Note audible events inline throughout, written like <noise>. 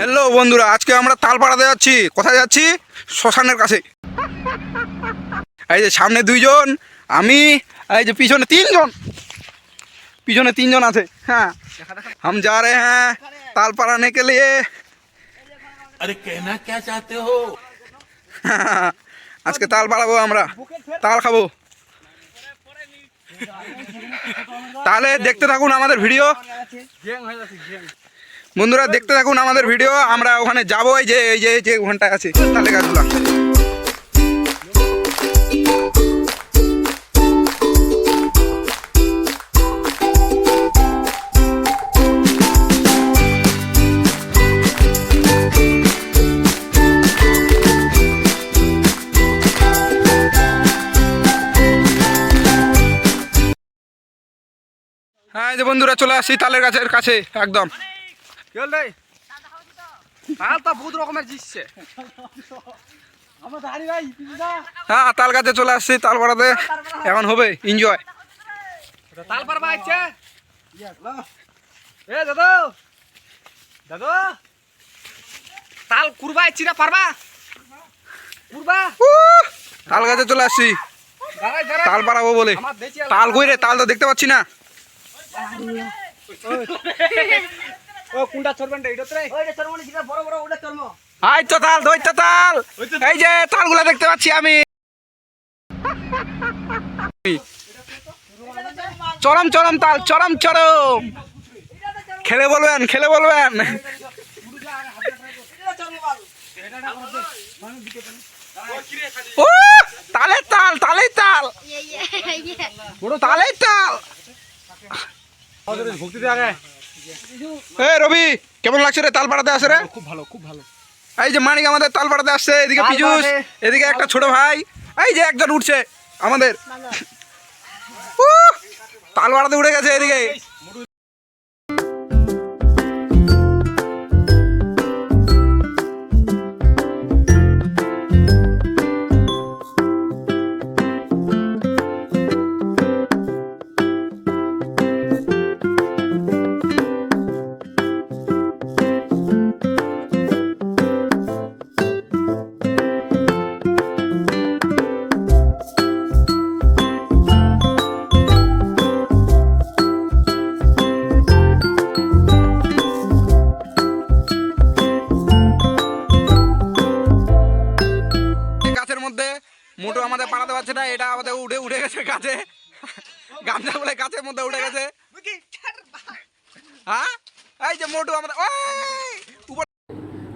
Hello বন্ধুরা আজকে আমরা তালপাড়াতে যাচ্ছি। কোথায় যাচ্ছি? শ্মশানের কাছে। এই যে সামনে দুইজন আমি এই যে পিছনে তিনজন। পিছনে তিনজন আছে হ্যাঁ। হাম যা রে হ্যাঁ তালপাড়া নেকে লিয়ে। আরে কেনা কে চাতে হো? <laughs> আজকে তাল পাড়াবো আমরা। তাল খাব। তাহলে দেখতে থাকুন আমাদের ভিডিও। বন্ধুরা দেখতে থাকুন আমাদের ভিডিও, আমরা ওখানে যাব এই যে এই যে যে ওখানটায় আছে। তালে গাছগুলা। হ্যাঁ যে বন্ধুরা চলে আসছি তালের গাছের কাছে, একদম। তাল তো বহুত রকমের জিতছে। হ্যাঁ তাল গাছে চলে আসছি তাল পাড়াতে এখন হবে এনজয় তাল পারবা আছে এ দাদু! দাদু! তাল কুরবা আইছি না পারবা? কুরবা তাল গাছে চলে আসছি। তাল পাড়াবো বলে। তাল কই রে? তাল তো দেখতে পাচ্ছি না। ও এটা আই তো তাল দই তো তাল এই যে তালগুলা দেখতে পাচ্ছি আমি। চরম চরম তাল চরম চরম। খেলে বলবেন খেলে বলবেন। ও তালের তাল তালের তাল। তালের তাল। ভক্তি দে আগে। এ রবি কেমন লাগছে রে তাল পাড়াতে আসে রে? খুব ভালো খুব ভালো। এই যে মানিক আমাদের তাল পাড়াতে আসছে এদিকে পিজুস এদিকে একটা ছোট ভাই। এই যে একজন উঠছে আমাদের। উহ, তাল পাড়াতে উঠে গেছে এদিকে। না এটা আমাদের উঠে উঠে গেছে গাছে গামছা বলে গাছের মধ্যে উঠে গেছে। হ্যাঁ? এই যে মোটু আমাদের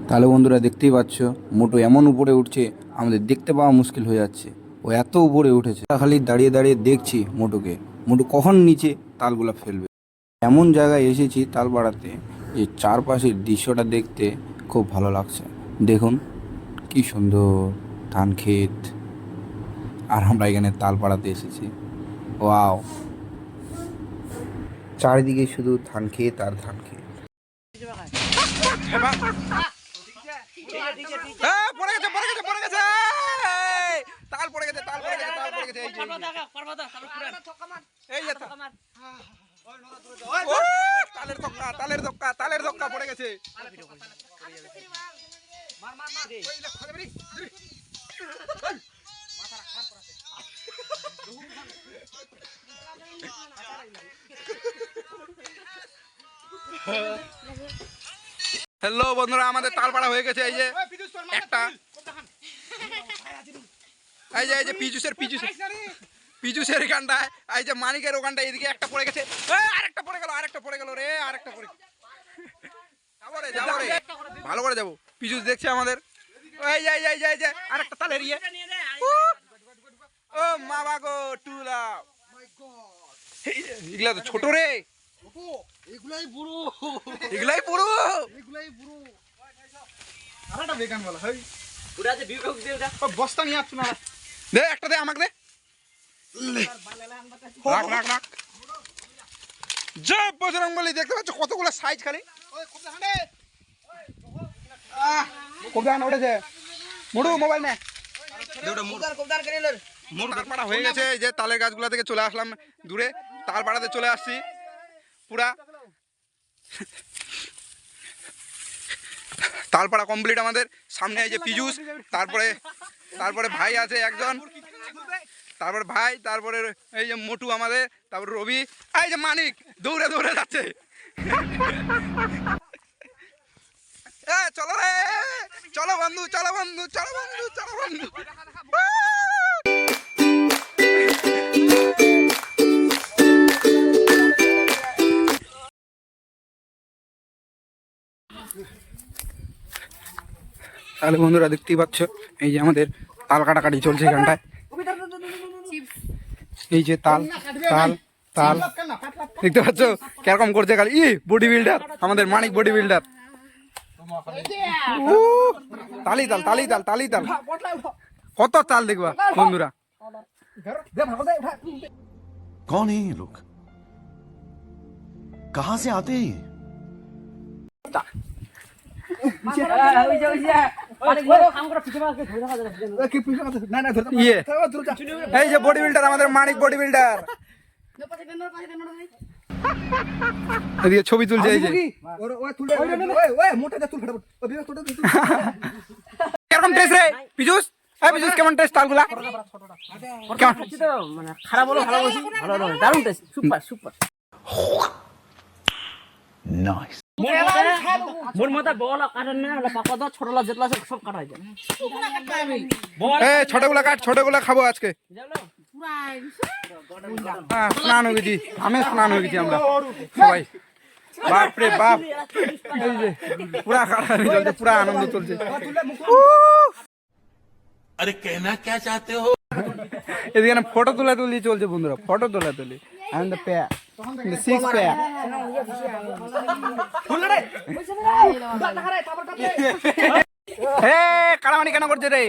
তাহলে বন্ধুরা দেখতেই পাচ্ছ মোটো এমন উপরে উঠছে আমাদের দেখতে পাওয়া মুশকিল হয়ে যাচ্ছে। ও এত উপরে উঠেছে। খালি দাঁড়িয়ে দাঁড়িয়ে দেখছি মোটোকে। মোটু কখন নিচে তালগুলা ফেলবে? এমন জায়গায় এসেছি তাল বাড়াতে যে চারপাশের দৃশ্যটা দেখতে খুব ভালো লাগছে। দেখুন কি সুন্দর ধান ক্ষেত আর আমরা এখানে তাল পাড়াতে এসেছি। ওয়াও। চারিদিকে শুধু ধান ক্ষেত আর ধান ক্ষেত। পড়ে গেছে পড়ে গেছে পড়ে গেছে এই, তাল পড়ে গেছে তাল পড়ে গেছে তাল পড়ে গেছে এই যে, এই যে, এই যে তাল। ও, তালের ধক্কা তালের তালের ধক্কা পড়ে গেছে। হ্যালো বন্ধুরা আমাদের তালপাড়া হয়ে গেছে এই যে একটা। এই যে এই যে পিজুসের পিজুসের। পিজুসের এখানটায় এই যে মানিকের ওখানটায় এদিকে একটা পড়ে গেছে। আরেকটা পড়ে গেল আরেকটা পড়ে গেল রে আরেকটা পড়ে যাব রে যাব রে। ভালো করে যাব। পিজুস দেখছে আমাদের। এই যে এই যে, এই যে আরেকটা তালের ইয়ে উহ! ও মা বাগো টুলা এই, এগুলা তো ছোট রে। এগুলাই বুড়ো। এগুলাই পুরো এগুলাই বুড়ো। আরেকটা বেগান বলা পুরা যে বিবেক দিয়ে ওটা বস্তা নিয়ে আসছো না? দে একটা দে আমাকে দে। রাখ রাখ রাখ। জয় বজরং বলি দেখতে পাচ্ছ কতগুলো সাইজ খালি। উঠেছে। মুড়ু মোবাইল নে। পাড়া হয়ে গেছে এই যে তালের গাছগুলো থেকে চলে আসলাম দূরে। তাল পাড়াতে চলে আসছি। পুরা। তালপাড়া কমপ্লিট আমাদের। সামনে এই যে পিজুস তারপরে তারপরে ভাই আছে একজন। তারপরে ভাই, তারপরে এই যে মোটু আমাদের, তারপরে রবি। এই যে মানিক, দৌড়ে দৌড়ে যাচ্ছে। চলো রে। চলো বন্ধু চলো বন্ধু চলো বন্ধু চলো বন্ধু। তাহলে বন্ধুরা দেখতেই পাচ্ছ এই যে আমাদের তাল কাটাকাটি চলছে এখানটায় এই যে তাল তাল তাল দেখতে পাচ্ছ কিরকম করছে খালি ই বডি বিল্ডার আমাদের মানিক বডি বিল্ডার তালি তাল তালি তাল তালি তাল কত তাল দেখবা বন্ধুরা कौन है ये लोग कहां से आते हैं ये? ইয়ে এই যে বডি বিল্ডার আমাদের মানিক বডি বিল্ডার এদিকে ছবি তুলছে এই যে। কেমন টেস্ট রে? পিজুস? এই পিজুস কেমন টেস্ট তালগুলা? কেমন? মানে খারাপ হলো ভালো ভালো দারুণ টেস্ট সুপার সুপার Nice. মোর কাট ছোটগুলা খাব আজকে। হ্যাঁ, স্নান হয়ে আমি স্নান হয়ে গেছি আমরা। বাপ। পুরা চলছে পুরা আনন্দ চলছে। আরে এদিকে ফটো তোলা তুলি চলছে বন্ধুরা ফটো তোলা তুলি। আনন্দ প্যা সিক্স পেয়ার হে কাড়ামানি কেন করছে রে?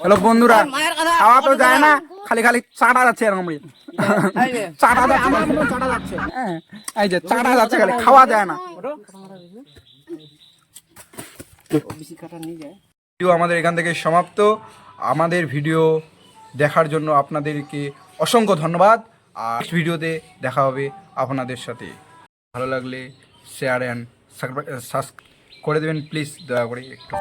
হ্যালো বন্ধুরা খাওয়া তো যায় না খালি খালি চাটা যাচ্ছে এরকম চাটা যাচ্ছে। চাটা যাচ্ছে। হ্যাঁ, এই যে চাটা যাচ্ছে খালি খাওয়া যায় না। ভিডিও আমাদের এখান থেকে সমাপ্ত। আমাদের ভিডিও দেখার জন্য আপনাদেরকে অসংখ্য ধন্যবাদ। আর ভিডিওতে দেখা হবে আপনাদের সাথে। ভালো লাগলে শেয়ার অ্যান্ড সাবস্ক্রাইব করে দেবেন প্লিজ দয়া করে একটু।